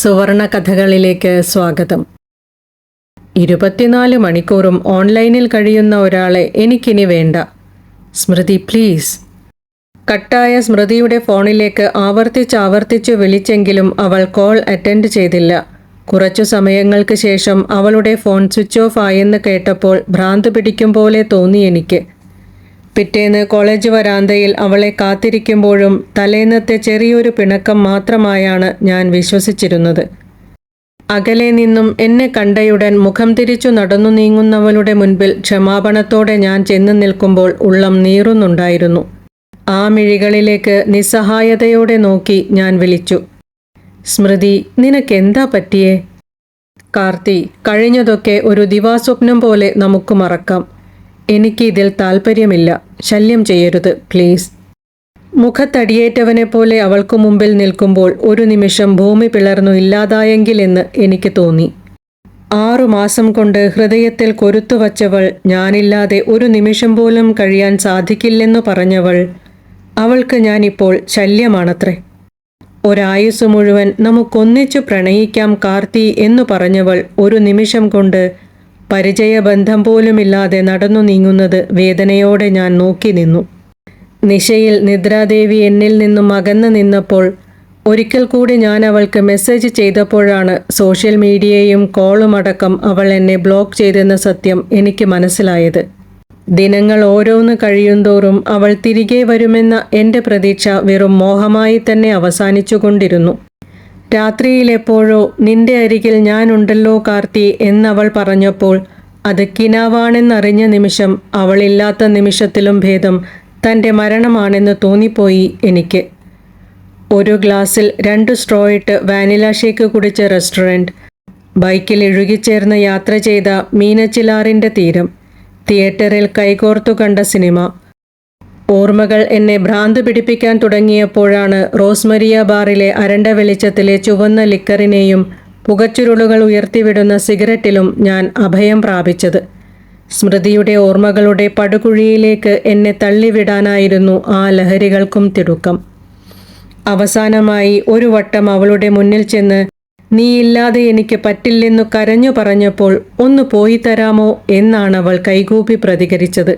സുവർണ കഥകളിലേക്ക് സ്വാഗതം. ഇരുപത്തിനാല് മണിക്കൂറും ഓൺലൈനിൽ കഴിയുന്ന ഒരാളെ എനിക്കിനി വേണ്ട. സ്മൃതി പ്ലീസ്. കട്ടായ സ്മൃതിയുടെ ഫോണിലേക്ക് ആവർത്തിച്ച് ആവർത്തിച്ചു വിളിച്ചെങ്കിലും അവൾ കോൾ അറ്റൻഡ് ചെയ്തില്ല. കുറച്ചു സമയങ്ങൾക്ക് ശേഷം അവളുടെ ഫോൺ സ്വിച്ച് ഓഫ് ആയെന്ന് കേട്ടപ്പോൾ ഭ്രാന്ത് പിടിക്കും പോലെ തോന്നി എനിക്ക്. പിറ്റേന്ന് കോളേജ് വരാന്തയിൽ അവളെ കാത്തിരിക്കുമ്പോഴും തലേന്നത്തെ ചെറിയൊരു പിണക്കം മാത്രമായാണ് ഞാൻ വിശ്വസിച്ചിരുന്നത്. അകലെ നിന്നും എന്നെ കണ്ടയുടൻ മുഖം തിരിച്ചു നടന്നു നീങ്ങുന്നവളുടെ മുൻപിൽ ക്ഷമാപണത്തോടെ ഞാൻ ചെന്നു നിൽക്കുമ്പോൾ ഉള്ളം നീറുന്നുണ്ടായിരുന്നു. ആ മിഴികളിലേക്ക് നിസ്സഹായതയോടെ നോക്കി ഞാൻ വിളിച്ചു. സ്മൃതി നിനക്കെന്താ പറ്റിയേ? കാർത്തി കഴിഞ്ഞതൊക്കെ ഒരു ദിവാസ്വപ്നം പോലെ നമുക്ക് മറക്കാം. എനിക്ക് ഇതിൽ താല്പര്യമില്ല ശല്യം ചെയ്യരുത് പ്ലീസ്. മുഖത്തടിയേറ്റവനെ പോലെ അവൾക്കു മുമ്പിൽ നിൽക്കുമ്പോൾ ഒരു നിമിഷം ഭൂമി പിളർന്നു ഇല്ലാതായെങ്കിൽ എന്ന് എനിക്ക് തോന്നി. ആറു മാസം കൊണ്ട് ഹൃദയത്തിൽ കൊരുത്തുവച്ചവൾ ഞാനില്ലാതെ ഒരു നിമിഷം പോലും കഴിയാൻ സാധിക്കില്ലെന്നു പറഞ്ഞവൾ അവൾക്ക് ഞാനിപ്പോൾ ശല്യമാണത്രേ. ഒരായുസ് മുഴുവൻ നമുക്കൊന്നിച്ചു പ്രണയിക്കാം കാർത്തി എന്നു പറഞ്ഞവൾ ഒരു നിമിഷം കൊണ്ട് പരിചയബന്ധം പോലുമില്ലാതെ നടന്നു നീങ്ങുന്നത് വേദനയോടെ ഞാൻ നോക്കി നിന്നു. നിശയിൽ നിദ്രാദേവി എന്നിൽ നിന്നും അകന്നു നിന്നപ്പോൾ ഒരിക്കൽ കൂടി ഞാൻ അവൾക്ക് മെസ്സേജ് ചെയ്തപ്പോഴാണ് സോഷ്യൽ മീഡിയയും കോളുമടക്കം അവൾ എന്നെ ബ്ലോക്ക് ചെയ്തെന്ന സത്യം എനിക്ക് മനസ്സിലായത്. ദിനങ്ങൾ ഓരോന്ന് കഴിയുന്തോറും അവൾ തിരികെ വരുമെന്ന എന്റെ പ്രതീക്ഷ വെറും മോഹമായി തന്നെ അവസാനിച്ചുകൊണ്ടിരുന്നു. രാത്രിയിലെപ്പോഴോ നിന്റെ അരികിൽ ഞാനുണ്ടല്ലോ കാർത്തി എന്നവൾ പറഞ്ഞപ്പോൾ അത് കിനാവാണെന്നറിഞ്ഞ നിമിഷം അവളില്ലാത്ത നിമിഷത്തിലും ഭേദം തന്റെ മരണമാണെന്ന് തോന്നിപ്പോയി എനിക്ക്. ഒരു ഗ്ലാസ്സിൽ രണ്ട് സ്ട്രോ ഇട്ട് വാനില ഷേക്ക് കുടിച്ച റെസ്റ്റോറന്റ് ബൈക്കിൽ ഇഴുകിച്ചേർന്ന് യാത്ര ചെയ്ത മീനച്ചിലാറിന്റെ തീരം തിയേറ്ററിൽ കൈകോർത്തു കണ്ട സിനിമ ഓർമ്മകൾ എന്നെ ഭ്രാന്ത് പിടിപ്പിക്കാൻ തുടങ്ങിയപ്പോഴാണ് റോസ്മരിയ ബാറിലെ അരണ്ട വെളിച്ചത്തിലെ ചുവന്ന ലിക്കറിനെയും പുകച്ചുരുളുകൾ ഉയർത്തിവിടുന്ന സിഗരറ്റിലും ഞാൻ അഭയം പ്രാപിച്ചത്. സ്മൃതിയുടെ ഓർമ്മകളുടെ പടുകുഴിയിലേക്ക് എന്നെ തള്ളിവിടാനായിരുന്നു ആ ലഹരികൾക്കും തിടുക്കം. അവസാനമായി ഒരു വട്ടം അവളുടെ മുന്നിൽ ചെന്ന് നീയില്ലാതെ എനിക്ക് പറ്റില്ലെന്നു കരഞ്ഞു പറഞ്ഞപ്പോൾ ഒന്ന് പോയി തരാമോ? എന്നാണ് അവൾ കൈകൂപ്പി പ്രതികരിച്ചത്.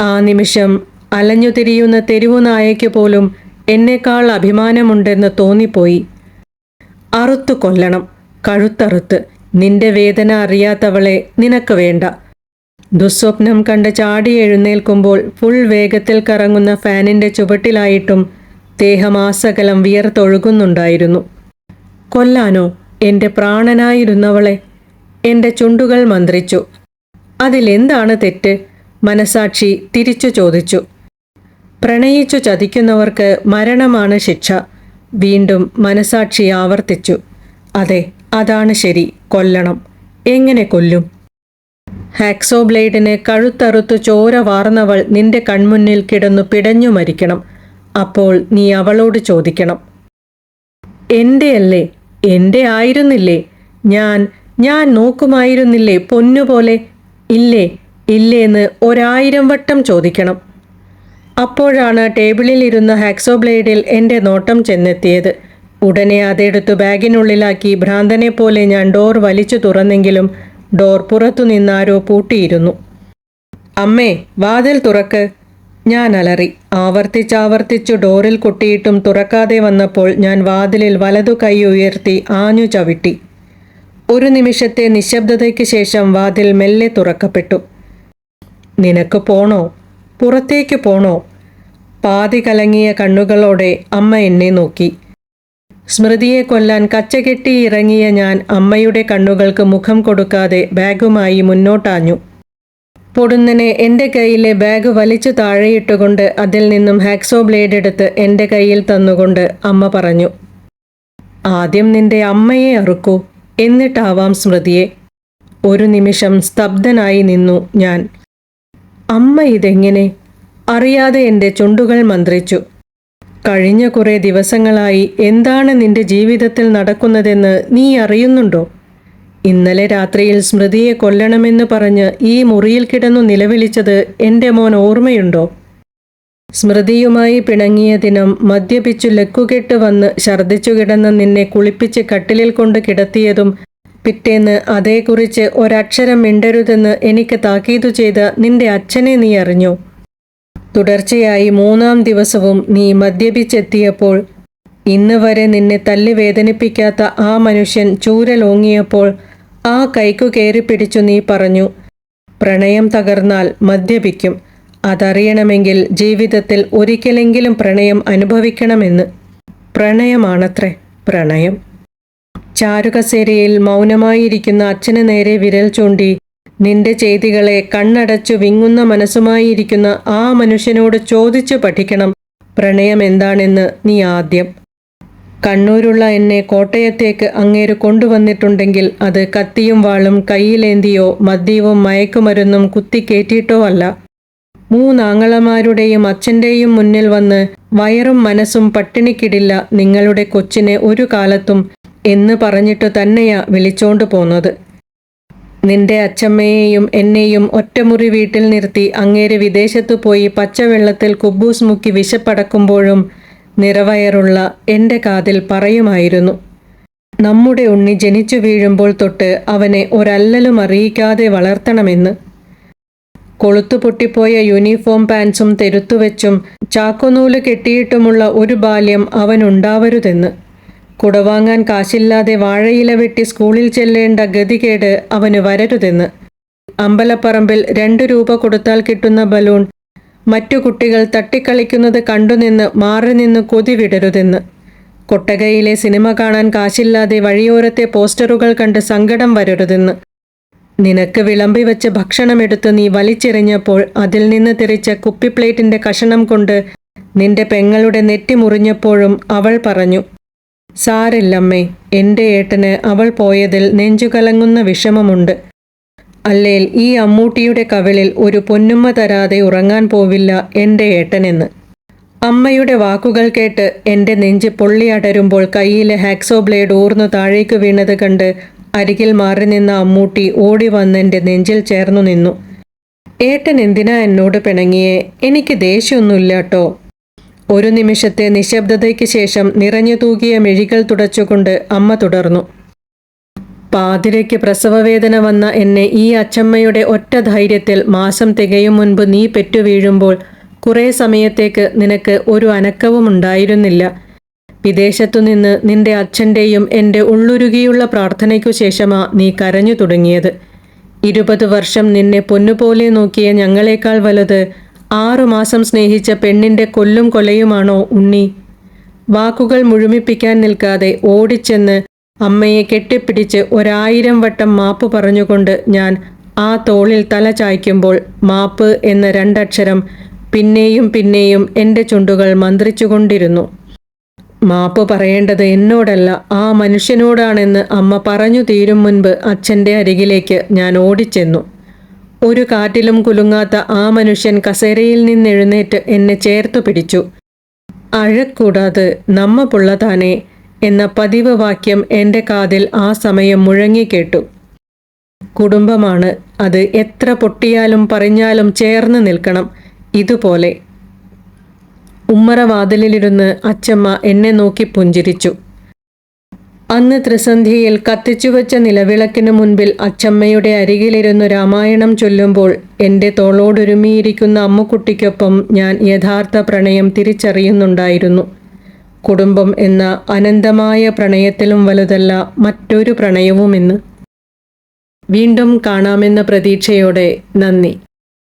ആ നിമിഷം അലഞ്ഞുതിരിയുന്ന തെരുവു നായയ്ക്ക് പോലും എന്നേക്കാൾ അഭിമാനമുണ്ടെന്ന് തോന്നിപ്പോയി. അറുത്തു കൊല്ലണം കഴുത്തറുത്ത്. നിന്റെ വേദന അറിയാത്തവളെ നിനക്ക് വേണ്ട. ദുസ്വപ്നം കണ്ട് ചാടി എഴുന്നേൽക്കുമ്പോൾ ഫുൾ വേഗത്തിൽ കറങ്ങുന്ന ഫാനിന്റെ ചുവട്ടിലായിട്ടും ദേഹമാസകലം വിയർത്തൊഴുകുന്നുണ്ടായിരുന്നു. കൊല്ലാനോ എന്റെ പ്രാണനായിരുന്നവളെ എന്റെ ചുണ്ടുകൾ മന്ത്രിച്ചു. അതിലെന്താണ് തെറ്റ്? മനസാക്ഷി തിരിച്ചു ചോദിച്ചു. പ്രണയിച്ചു ചതിക്കുന്നവർക്ക് മരണമാണ് ശിക്ഷ. വീണ്ടും മനസാക്ഷി ആവർത്തിച്ചു. അതെ അതാണ് ശരി കൊല്ലണം. എങ്ങനെ കൊല്ലും? ഹാക്സോ ബ്ലേഡിന് കഴുത്തറുത്തു ചോര വാർന്നവൾ നിന്റെ കൺമുന്നിൽ കിടന്നു പിടഞ്ഞു മരിക്കണം. അപ്പോൾ നീ അവളോട് ചോദിക്കണം. എന്റെയല്ലേ എന്റെ ആയിരുന്നില്ലേ? ഞാൻ ഞാൻ നോക്കുമായിരുന്നില്ലേ പൊന്നുപോലെ? ഇല്ലേ ഇല്ലേന്ന് ഒരായിരം വട്ടം ചോദിക്കണം. അപ്പോഴാണ് ടേബിളിൽ ഇരുന്ന ഹാക്സോ ബ്ലേഡിൽ എന്റെ നോട്ടം ചെന്നെത്തിയത്. ഉടനെ അതെടുത്തു ബാഗിനുള്ളിലാക്കി ഭ്രാന്തനെ പോലെ ഞാൻ ഡോർ വലിച്ചു തുറന്നെങ്കിലും ഡോർ പുറത്തു നിന്നാരോ പൂട്ടിയിരുന്നു. അമ്മേ വാതിൽ തുറക്ക്. ഞാൻ അലറി. ആവർത്തിച്ചാവർത്തിച്ചു ഡോറിൽ കൊട്ടിയിട്ടും തുറക്കാതെ വന്നപ്പോൾ ഞാൻ വാതിലിൽ വലതു കൈ ഉയർത്തി ആഞ്ഞു ചവിട്ടി. ഒരു നിമിഷത്തെ നിശബ്ദതയ്ക്ക് ശേഷം വാതിൽ മെല്ലെ തുറക്കപ്പെട്ടു. നിനക്ക് പോണോ? പുറത്തേക്ക് പോണോ? പാതി കലങ്ങിയ കണ്ണുകളോടെ അമ്മ എന്നെ നോക്കി. സ്മൃതിയെ കൊല്ലാൻ കച്ചകെട്ടി ഇറങ്ങിയ ഞാൻ അമ്മയുടെ കണ്ണുകൾക്ക് മുഖം കൊടുക്കാതെ ബാഗുമായി മുന്നോട്ടാഞ്ഞു. പൊടുന്നനെ എന്റെ കയ്യിലെ ബാഗ് വലിച്ചു താഴെയിട്ടുകൊണ്ട് അതിൽ നിന്നും ഹാക്സോ ബ്ലേഡ് എടുത്ത് എന്റെ കയ്യിൽ തന്നുകൊണ്ട് അമ്മ പറഞ്ഞു ആദ്യം നിന്റെ അമ്മയെ അറുക്കൂ എന്നിട്ടാവാം സ്മൃതിയെ. ഒരു നിമിഷം സ്തബ്ധനായി നിന്നു ഞാൻ. അമ്മ ഇതെങ്ങനെ? അറിയാതെ എന്റെ ചുണ്ടുകൾ മന്ത്രിച്ചു. കഴിഞ്ഞ കുറേ ദിവസങ്ങളായി എന്താണ് നിന്റെ ജീവിതത്തിൽ നടക്കുന്നതെന്ന് നീ അറിയുന്നുണ്ടോ? ഇന്നലെ രാത്രിയിൽ സ്മൃതിയെ കൊല്ലണമെന്ന് പറഞ്ഞ് ഈ മുറിയിൽ കിടന്നു നിലവിളിച്ചത് എന്റെ മോൻ ഓർമ്മയുണ്ടോ? സ്മൃതിയുമായി പിണങ്ങിയ ദിനം മദ്യപിച്ചു ലക്കുകെട്ട് വന്ന് ഛർദ്ദിച്ചു കിടന്ന നിന്നെ കുളിപ്പിച്ച് കട്ടിലിൽ കൊണ്ട് കിടത്തിയതും പിറ്റേന്ന് അതേക്കുറിച്ച് ഒരക്ഷരം മിണ്ടരുതെന്ന് എനിക്ക് താക്കീതു ചെയ്ത നിന്റെ അച്ഛനെ നീ അറിഞ്ഞു? തുടർച്ചയായി മൂന്നാം ദിവസവും നീ മദ്യപിച്ചെത്തിയപ്പോൾ ഇന്ന് വരെ നിന്നെ തല്ലി വേദനിപ്പിക്കാത്ത ആ മനുഷ്യൻ ചൂരലോങ്ങിയപ്പോൾ ആ കൈക്കു കയറി പിടിച്ചു നീ പറഞ്ഞു പ്രണയം തകർന്നാൽ മദ്യപിക്കും. അതറിയണമെങ്കിൽ ജീവിതത്തിൽ ഒരിക്കലെങ്കിലും പ്രണയം അനുഭവിക്കണമെന്ന്. പ്രണയമാണത്രേ പ്രണയം. ചാരുകസേരയിൽ മൗനമായിരിക്കുന്ന അച്ഛന് നേരെ വിരൽ ചൂണ്ടി നിന്റെ ചെയ്തികളെ കണ്ണടച്ചു വിങ്ങുന്ന മനസ്സുമായിരിക്കുന്ന ആ മനുഷ്യനോട് ചോദിച്ചു പഠിക്കണം. പ്രണയം എന്താണെന്ന് നീ ആദ്യം. കണ്ണൂരുള്ള എന്നെ കോട്ടയത്തേക്ക് അങ്ങേര് കൊണ്ടുവന്നിട്ടുണ്ടെങ്കിൽ അത് കത്തിയും വാളും കയ്യിലേന്തിയോ മദ്യവും മയക്കുമരുന്നും കുത്തിക്കേറ്റിട്ടോ അല്ല. മൂന്നാങ്ങളമാരുടെയും അച്ഛന്റെയും മുന്നിൽ വന്ന് വയറും മനസ്സും പട്ടിണിക്കിടില്ല നിങ്ങളുടെ കൊച്ചിനെ ഒരു കാലത്തും എന്ന് പറഞ്ഞിട്ടു തന്നെയാ വിളിച്ചോണ്ട് പോന്നത്. നിന്റെ അച്ചമ്മയെയും എന്നെയും ഒറ്റമുറി വീട്ടിൽ നിർത്തി അങ്ങേര് വിദേശത്തു പോയി പച്ചവെള്ളത്തിൽ കുബൂസ് മുക്കി വിശപ്പടക്കുമ്പോഴും നിറവയറുള്ള എന്റെ കാതിൽ പറയുമായിരുന്നു. നമ്മുടെ ഉണ്ണി ജനിച്ചു വീഴുമ്പോൾ തൊട്ട് അവനെ ഒരല്ലലും അറിയിക്കാതെ വളർത്തണമെന്ന്. കൊളുത്തു പൊട്ടിപ്പോയ യൂണിഫോം പാൻസും തെരുത്തുവെച്ചും ചാക്കുനൂൽ കെട്ടിയിട്ടുമുള്ള ഒരു ബാല്യം അവനുണ്ടാവരുതെന്ന്. കുടവാങ്ങാൻ കാശില്ലാതെ വാഴയില വെട്ടി സ്കൂളിൽ ചെല്ലേണ്ട ഗതികേട് അവന് വരരുതെന്ന്. അമ്പലപ്പറമ്പിൽ രണ്ടു രൂപ കൊടുത്താൽ കിട്ടുന്ന ബലൂൺ മറ്റു കുട്ടികൾ തട്ടിക്കളിക്കുന്നത് കണ്ടുനിന്ന് മാറി നിന്ന് കൊതി വിടരുതെന്ന്. കൊട്ടകയിലെ സിനിമ കാണാൻ കാശില്ലാതെ വഴിയോരത്തെ പോസ്റ്ററുകൾ കണ്ട് സങ്കടം വരരുതെന്ന്. നിനക്ക് വിളമ്പി വെച്ച ഭക്ഷണമെടുത്ത് നീ വലിച്ചെറിഞ്ഞപ്പോൾ അതിൽ നിന്ന് തിരിച്ച കുപ്പിപ്ലേറ്റിന്റെ കഷണം കൊണ്ട് നിന്റെ പെങ്ങളുടെ നെറ്റി മുറിഞ്ഞപ്പോഴും അവൾ പറഞ്ഞു സാരില്ലമ്മേ എന്റെ ഏട്ടന് അവൾ പോയതിൽ നെഞ്ചുകലങ്ങുന്ന വിഷമമുണ്ട്. അല്ലേൽ ഈ അമ്മൂട്ടിയുടെ കവിളിൽ ഒരു പൊന്നുമ്മ തരാതെ ഉറങ്ങാൻ പോവില്ല എന്റെ ഏട്ടനെന്ന്. അമ്മയുടെ വാക്കുകൾ കേട്ട് എന്റെ നെഞ്ച് പൊള്ളിയടരുമ്പോൾ കയ്യിലെ ഹാക്സോ ബ്ലേഡ് ഊർന്നു താഴേക്ക് വീണത് കണ്ട് അരികിൽ മാറി നിന്ന അമ്മൂട്ടി ഓടി വന്ന് എന്റെ നെഞ്ചിൽ ചേർന്നു നിന്നു. ഏട്ടൻ എന്തിനാ എന്നോട് പിണങ്ങിയേ? എനിക്ക് ദേഷ്യമൊന്നുമില്ല കേട്ടോ ഒരു നിമിഷത്തെ നിശബ്ദതയ്ക്ക് ശേഷം നിറഞ്ഞു തൂകിയ മെഴികൾ തുടച്ചുകൊണ്ട് അമ്മ തുടർന്നു. പാതിരയ്ക്ക് പ്രസവവേദന വന്ന എന്നെ ഈ അച്ചമ്മയുടെ ഒറ്റ ധൈര്യത്തിൽ മാസം തികയും മുൻപ് നീ പെറ്റുവീഴുമ്പോൾ കുറേ സമയത്തേക്ക് നിനക്ക് ഒരു അനക്കവും ഉണ്ടായിരുന്നില്ല. വിദേശത്തുനിന്ന് നിന്റെ അച്ഛന്റെയും എന്റെ ഉള്ളുരുകിയുള്ള പ്രാർത്ഥനയ്ക്കു ശേഷമാ നീ കരഞ്ഞു തുടങ്ങിയത്. ഇരുപത് വർഷം നിന്നെ പൊന്നുപോലെ നോക്കിയ ഞങ്ങളെക്കാൾ വലുത് ആറുമാസം സ്നേഹിച്ച പെണ്ണിന്റെ കൊല്ലും കൊലയുമാണോ ഉണ്ണി. വാക്കുകൾ മുഴുമിപ്പിക്കാൻ നിൽക്കാതെ ഓടിച്ചെന്ന് അമ്മയെ കെട്ടിപ്പിടിച്ച് ഒരായിരം വട്ടം മാപ്പ് പറഞ്ഞുകൊണ്ട് ഞാൻ ആ തോളിൽ തല ചായ്ക്കുമ്പോൾ മാപ്പ് എന്ന രണ്ടക്ഷരം പിന്നെയും പിന്നെയും എന്റെ ചുണ്ടുകൾ മന്ത്രിച്ചുകൊണ്ടിരുന്നു. മാപ്പ് പറയേണ്ടത് എന്നോടല്ല ആ മനുഷ്യനോടാണെന്ന് അമ്മ പറഞ്ഞു തീരും മുൻപ് അച്ഛന്റെ അരികിലേക്ക് ഞാൻ ഓടിച്ചെന്നു. ഒരു കാറ്റിലും കുലുങ്ങാത്ത ആ മനുഷ്യൻ കസേരയിൽ നിന്നെഴുന്നേറ്റ് എന്നെ ചേർത്തു പിടിച്ചു. അഴക്കൂടാതെ നമ്മ പുള്ളതാനെ എന്ന പതിവ് വാക്യം എന്റെ കാതിൽ ആ സമയം മുഴങ്ങിക്കേട്ടു കുടുംബമാണ് അത് എത്ര പൊട്ടിയാലും പറഞ്ഞാലും ചേർന്ന് നിൽക്കണം. ഇതുപോലെ. ഉമ്മറ ഉമ്മറവാതിലിരുന്ന് അച്ചമ്മ എന്നെ നോക്കി പുഞ്ചിരിച്ചു. അന്ന് ത്രിസന്ധിയിൽ കത്തിച്ചുവെച്ച നിലവിളക്കിനു മുൻപിൽ അച്ചമ്മയുടെ അരികിലിരുന്നു രാമായണം ചൊല്ലുമ്പോൾ എന്റെ തോളോടൊരുമിയിരിക്കുന്ന അമ്മുക്കുട്ടിക്കൊപ്പം ഞാൻ യഥാർത്ഥ പ്രണയം തിരിച്ചറിയുന്നുണ്ടായിരുന്നു. കുടുംബം എന്ന അനന്തമായ പ്രണയത്തിലും വലുതല്ല മറ്റൊരു പ്രണയവുമെന്ന്. വീണ്ടും കാണാമെന്ന പ്രതീക്ഷയോടെ നന്ദി.